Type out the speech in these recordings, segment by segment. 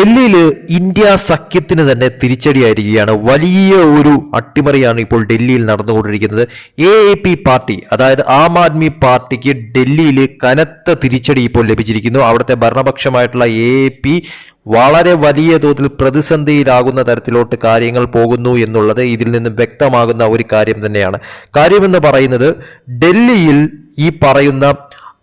ഡൽഹിയിൽ ഇന്ത്യ സഖ്യത്തിന് തന്നെ തിരിച്ചടിയായിരിക്കുകയാണ്. വലിയ ഒരു അട്ടിമറിയാണ് ഇപ്പോൾ ഡൽഹിയിൽ നടന്നുകൊണ്ടിരിക്കുന്നത്. എ പി പാർട്ടി അതായത് ആം ആദ്മി പാർട്ടിക്ക് ഡൽഹിയിൽ കനത്ത തിരിച്ചടി ഇപ്പോൾ ലഭിച്ചിരിക്കുന്നു. അവിടുത്തെ ഭരണപക്ഷമായിട്ടുള്ള എ എ പി വളരെ വലിയ തോതിൽ പ്രതിസന്ധിയിലാകുന്ന തരത്തിലോട്ട് കാര്യങ്ങൾ പോകുന്നു എന്നുള്ളത് ഇതിൽ നിന്നും വ്യക്തമാകുന്ന ഒരു കാര്യം തന്നെയാണ്. കാര്യമെന്ന് പറയുന്നത് ഡൽഹിയിൽ ഈ പറയുന്ന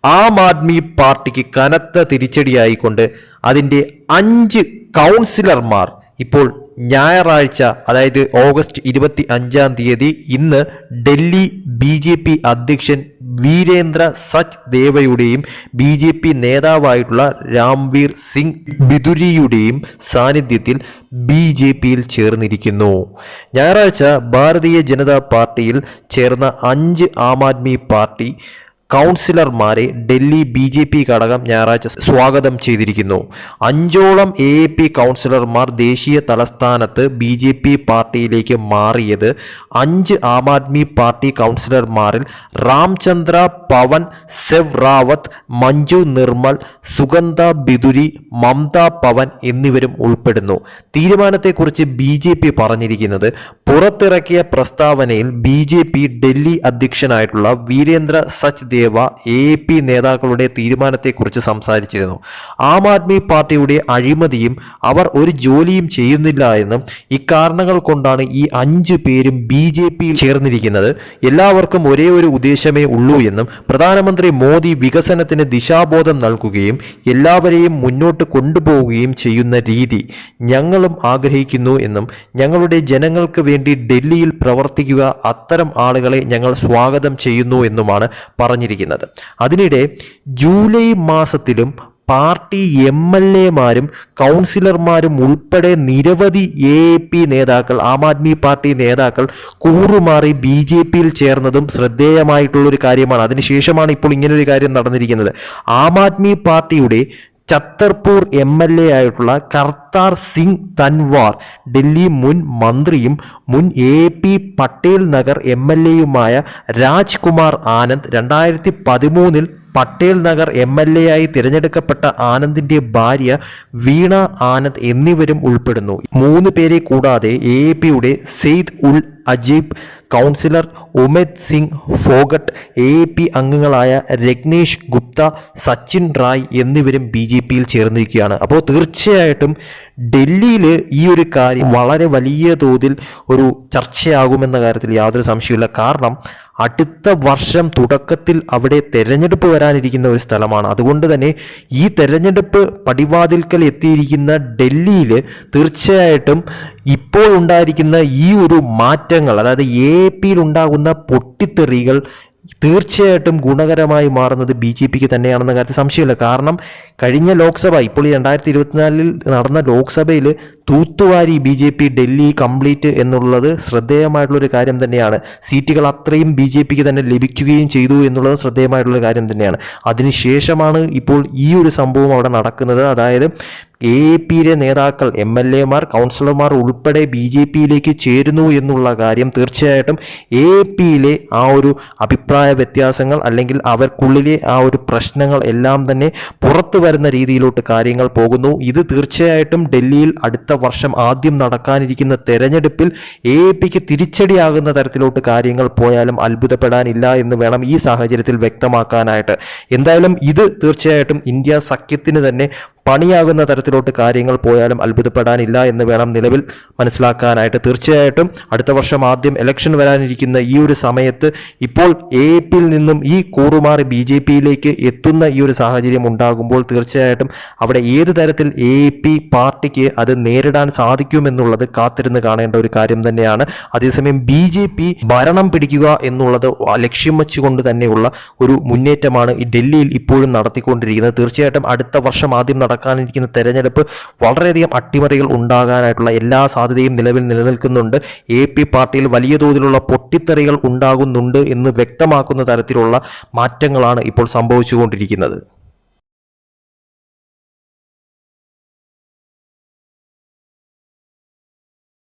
ആം ആദ്മി പാർട്ടിക്ക് കനത്ത തിരിച്ചടിയായിക്കൊണ്ട് അതിന്റെ അഞ്ച് കൗൺസിലർമാർ ഇപ്പോൾ ഞായറാഴ്ച അതായത് ഓഗസ്റ്റ് ഇരുപത്തി അഞ്ചാം തീയതി ഇന്ന് ഡൽഹി ബി ജെ പി അധ്യക്ഷൻ വീരേന്ദ്ര സച്ച് ദേവയുടെയും ബി ജെ പി നേതാവായിട്ടുള്ള രാംവീർ സിംഗ് ബിദുരിയുടെയും സാന്നിധ്യത്തിൽ ബി ജെ പിയിൽ ചേർന്നിരിക്കുന്നു. ഞായറാഴ്ച ഭാരതീയ ജനതാ പാർട്ടിയിൽ ചേർന്ന അഞ്ച് ആം ആദ്മി പാർട്ടി കൗൺസിലർമാരെ ഡൽഹി ബി ജെ പി ഘടകം ഞായറാഴ്ച സ്വാഗതം ചെയ്തിരിക്കുന്നു. അഞ്ചോളം എ എ പി കൗൺസിലർമാർ ദേശീയ തലസ്ഥാനത്ത് ബി ജെ പി പാർട്ടിയിലേക്ക് മാറിയത് അഞ്ച് ആം ആദ്മി പാർട്ടി കൗൺസിലർമാരിൽ രാംചന്ദ്ര പവൻ സെവ് റാവത്ത് മഞ്ജു നിർമ്മൽ സുഗന്ധ ബിദുരി മമത പവൻ എന്നിവരും ഉൾപ്പെടുന്നു. തീരുമാനത്തെക്കുറിച്ച് ബി ജെ പി പറഞ്ഞിരിക്കുന്നത് പുറത്തിറക്കിയ പ്രസ്താവനയിൽ ബി ജെ പി ഡൽഹി അധ്യക്ഷനായിട്ടുള്ള Virendra Sachdeva A P നേതാക്കളുടെ തീരുമാനത്തെക്കുറിച്ച് സംസാരിച്ചിരുന്നു. ആം ആദ്മി പാർട്ടിയുടെ അഴിമതിയും അവർ ഒരു ജോലിയും ചെയ്യുന്നില്ല എന്നും ഇക്കാരണങ്ങൾ കൊണ്ടാണ് ഈ അഞ്ചു പേരും ബി ജെ പിയിൽ ചേർന്നിരിക്കുന്നത്. എല്ലാവർക്കും ഒരേ ഒരു ഉദ്ദേശമേ ഉള്ളൂ എന്നും പ്രധാനമന്ത്രി മോദി വികസനത്തിന് ദിശാബോധം നൽകുകയും എല്ലാവരെയും മുന്നോട്ട് കൊണ്ടുപോവുകയും ചെയ്യുന്ന രീതി ഞങ്ങളും ആഗ്രഹിക്കുന്നു എന്നും ഞങ്ങളുടെ ജനങ്ങൾക്ക് വേണ്ടി ഡൽഹിയിൽ പ്രവർത്തിക്കുക അത്തരം ആളുകളെ ഞങ്ങൾ സ്വാഗതം ചെയ്യുന്നു എന്നുമാണ് പറഞ്ഞിരിക്കുന്നത്. അതിനിടെ ജൂലൈ മാസത്തിലും പാർട്ടി എം എൽ എമാരും കൗൺസിലർമാരും ഉൾപ്പെടെ നിരവധി എ പി നേതാക്കൾ ആം ആദ്മി പാർട്ടി നേതാക്കൾ കൂറുമാറി ബി ജെ പിയിൽ ചേർന്നതും ശ്രദ്ധേയമായിട്ടുള്ളൊരു കാര്യമാണ്. അതിനുശേഷമാണ് ഇപ്പോൾ ഇങ്ങനൊരു കാര്യം നടന്നിരിക്കുന്നത്. ആം ആദ്മി പാർട്ടിയുടെ ഛത്തർപൂർ എം എൽ എ ആയിട്ടുള്ള കർത്താർ സിംഗ് തൻവാർ ഡൽഹി മുൻ മന്ത്രിയും മുൻ A P Patel Nagar M L എയുമായ Rajkumar Anand രണ്ടായിരത്തി പതിമൂന്നിൽ Patel Nagar M L A ആയി തിരഞ്ഞെടുക്കപ്പെട്ട ആനന്ദിന്റെ ഭാര്യ വീണ ആനന്ദ് എന്നിവരും ഉൾപ്പെടുന്നു. മൂന്ന് പേരെ കൂടാതെ എ പിയുടെ Syed ul Ajeeb councillor Umed Singh Phogat A P അംഗങ്ങളായ രഗ്നേഷ് ഗുപ്ത സച്ചിൻ റായ് എന്നിവരും ബി ജെ പിയിൽ ചേർന്നിരിക്കുകയാണ്. അപ്പോൾ തീർച്ചയായിട്ടും ഡൽഹിയിൽ ഈ ഒരു കാര്യം വളരെ വലിയ തോതിൽ ഒരു ചർച്ചയാകുമെന്ന കാര്യത്തിൽ യാതൊരു സംശയമില്ല കാരണം അടുത്ത വർഷം തുടക്കത്തിൽ അവിടെ തെരഞ്ഞെടുപ്പ് വരാനിരിക്കുന്ന ഒരു സ്ഥലമാണ്. അതുകൊണ്ട് തന്നെ ഈ തെരഞ്ഞെടുപ്പ് പടിവാതിൽക്കൽ എത്തിയിരിക്കുന്ന ഡൽഹിയിൽ തീർച്ചയായിട്ടും ഇപ്പോൾ ഉണ്ടായിരിക്കുന്ന ഈ ഒരു മാറ്റങ്ങൾ അതായത് എ പിയിൽ ഉണ്ടാകുന്ന പൊട്ടിത്തെറികൾ തീർച്ചയായിട്ടും ഗുണകരമായി മാറുന്നത് ബി ജെ പിക്ക് തന്നെയാണെന്ന കാര്യത്തിൽ സംശയമില്ല. കാരണം കഴിഞ്ഞ ലോക്സഭ ഇപ്പോൾ ഈ രണ്ടായിരത്തി ഇരുപത്തിനാലിൽ നടന്ന ലോക്സഭയിൽ തൂത്തുവാരി B J P Delhi complete എന്നുള്ളത് ശ്രദ്ധേയമായിട്ടുള്ളൊരു കാര്യം തന്നെയാണ്. സീറ്റുകൾ അത്രയും ബി ജെ പിക്ക് തന്നെ ലഭിക്കുകയും ചെയ്തു എന്നുള്ളത് ശ്രദ്ധേയമായിട്ടുള്ള കാര്യം തന്നെയാണ്. അതിനുശേഷമാണ് ഇപ്പോൾ ഈ ഒരു സംഭവം അവിടെ നടക്കുന്നത്. അതായത് എ പിയിലെ നേതാക്കൾ എം എൽ എമാർ കൗൺസിലർമാർ ഉൾപ്പെടെ ബി ജെ പിയിലേക്ക് ചേരുന്നു എന്നുള്ള കാര്യം തീർച്ചയായിട്ടും എ പിയിലെ ആ ഒരു അഭിപ്രായ വ്യത്യാസങ്ങൾ അല്ലെങ്കിൽ അവർക്കുള്ളിലെ ആ ഒരു പ്രശ്നങ്ങൾ എല്ലാം തന്നെ പുറത്തു വരുന്ന രീതിയിലോട്ട് കാര്യങ്ങൾ പോകുന്നു. ഇത് തീർച്ചയായിട്ടും ഡൽഹിയിൽ അടുത്ത വർഷം ആദ്യം നടക്കാനിരിക്കുന്ന തെരഞ്ഞെടുപ്പിൽ എ പിക്ക് തിരിച്ചടിയാകുന്ന തരത്തിലോട്ട് കാര്യങ്ങൾ പോയാലും അത്ഭുതപ്പെടാനില്ല എന്ന് വേണം ഈ സാഹചര്യത്തിൽ വ്യക്തമാക്കാനായിട്ട്. എന്തായാലും ഇത് തീർച്ചയായിട്ടും ഇന്ത്യ സഖ്യത്തിന് തന്നെ പണിയാകുന്ന തരത്തിലോട്ട് കാര്യങ്ങൾ പോയാലും അത്ഭുതപ്പെടാനില്ല എന്ന് വേണം നിലവിൽ മനസ്സിലാക്കാനായിട്ട്. തീർച്ചയായിട്ടും അടുത്ത വർഷം ആദ്യം ഇലക്ഷൻ വരാനിരിക്കുന്ന ഈ ഒരു സമയത്ത് ഇപ്പോൾ എ പിയിൽ നിന്നും ഈ കൂറുമാറി ബി ജെ പിയിലേക്ക് എത്തുന്ന ഈ ഒരു സാഹചര്യം ഉണ്ടാകുമ്പോൾ തീർച്ചയായിട്ടും അവിടെ ഏത് തരത്തിൽ എ പി പാർട്ടിക്ക് അത് നേരിടാൻ സാധിക്കുമെന്നുള്ളത് കാത്തിരുന്ന് കാണേണ്ട ഒരു കാര്യം തന്നെയാണ്. അതേസമയം ബി ജെ പി ഭരണം പിടിക്കുക എന്നുള്ളത് ലക്ഷ്യം വെച്ചുകൊണ്ട് തന്നെയുള്ള ഒരു മുന്നേറ്റമാണ് ഈ ഡൽഹിയിൽ ഇപ്പോഴും നടത്തിക്കൊണ്ടിരിക്കുന്നത്. തീർച്ചയായിട്ടും അടുത്ത വർഷം ആദ്യം നടക്കാനിരിക്കുന്ന തെരഞ്ഞെടുപ്പ് വളരെയധികം അട്ടിമറികൾ ഉണ്ടാകാനായിട്ടുള്ള എല്ലാ സാധ്യതയും നിലവിൽ നിലനിൽക്കുന്നുണ്ട്. എ പി പാർട്ടിയിൽ വലിയ തോതിലുള്ള പൊട്ടിത്തെറികൾ ഉണ്ടാകുന്നുണ്ട് എന്ന് വ്യക്തമാക്കുന്ന തരത്തിലുള്ള മാറ്റങ്ങളാണ് ഇപ്പോൾ സംഭവിച്ചുകൊണ്ടിരിക്കുന്നത്.